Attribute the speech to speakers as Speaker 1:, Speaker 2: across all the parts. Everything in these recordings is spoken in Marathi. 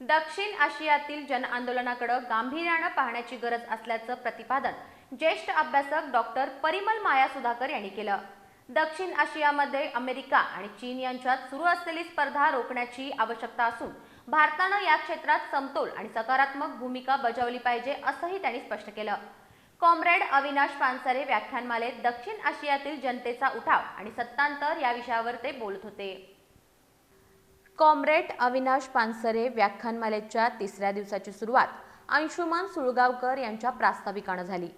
Speaker 1: दक्षिण आशियातील जनआंदोलनाकडे गांभीर्यानं पाहण्याची गरज असल्याचं प्रतिपादन ज्येष्ठ अभ्यासक डॉक्टर परिमल माया सुधाकर यांनी केलं. दक्षिण आशियामध्ये अमेरिका आणि चीन यांच्यात सुरू असलेली स्पर्धा रोखण्याची आवश्यकता असून भारतानं या क्षेत्रात समतोल आणि सकारात्मक भूमिका बजावली पाहिजे असंही त्यांनी स्पष्ट केलं. कॉम्रेड अविनाश पानसरे व्याख्यानमालेत दक्षिण आशियातील जनतेचा उठाव आणि सत्तांतर या विषयावर ते बोलत होते. कॉम्रेड अविनाश पानसरे व्याख्यानमालेच्या तिसऱ्या दिवसाची सुरुवात अंशुमान सुळगावकर यांच्या प्रास्ताविकानं झाली.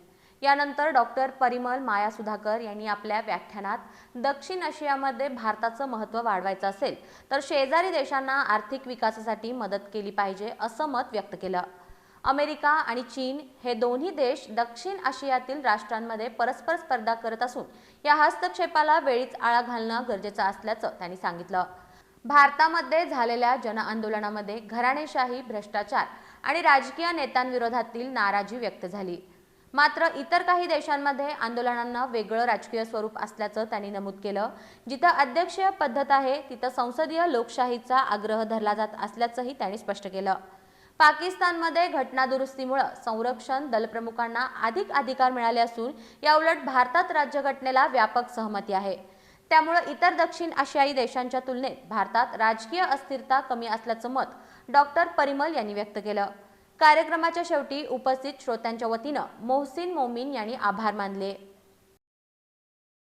Speaker 1: यानंतर डॉक्टर परिमल माया सुधाकर यांनी आपल्या व्याख्यानात दक्षिण आशियामध्ये भारताचं महत्त्व वाढवायचं असेल तर शेजारी देशांना आर्थिक विकासासाठी मदत केली पाहिजे असं मत व्यक्त केलं. अमेरिका आणि चीन हे दोन्ही देश दक्षिण आशियातील राष्ट्रांमध्ये परस्पर स्पर्धा करत असून या हस्तक्षेपाला वेळीच आळा घालणं गरजेचं असल्याचं त्यांनी सांगितलं. भारतामध्ये झालेल्या जनआंदोलनामध्ये घराणेशाही भ्रष्टाचार आणि राजकीय नेत्यांविरोधातील नाराजी व्यक्त झाली. मात्र इतर काही देशांमध्ये आंदोलनांना वेगळं राजकीय स्वरूप असल्याचं त्यांनी नमूद केलं. जिथं अध्यक्षीय पद्धत आहे तिथं संसदीय लोकशाहीचा आग्रह धरला जात असल्याचंही त्यांनी स्पष्ट केलं. पाकिस्तानमध्ये घटनादुरुस्तीमुळं संरक्षण दलप्रमुखांना अधिक अधिकार मिळाले असून याउलट भारतात राज्यघटनेला व्यापक सहमती आहे. त्यामुळे इतर दक्षिण आशियाई देशांच्या तुलनेत भारतात राजकीय अस्थिरता कमी असल्याचं मत डॉक्टर परिमल यांनी व्यक्त केलं. कार्यक्रमाच्या शेवटी उपस्थित श्रोत्यांच्या वतीनं मोहसिन मोमीन यांनी आभार मानले.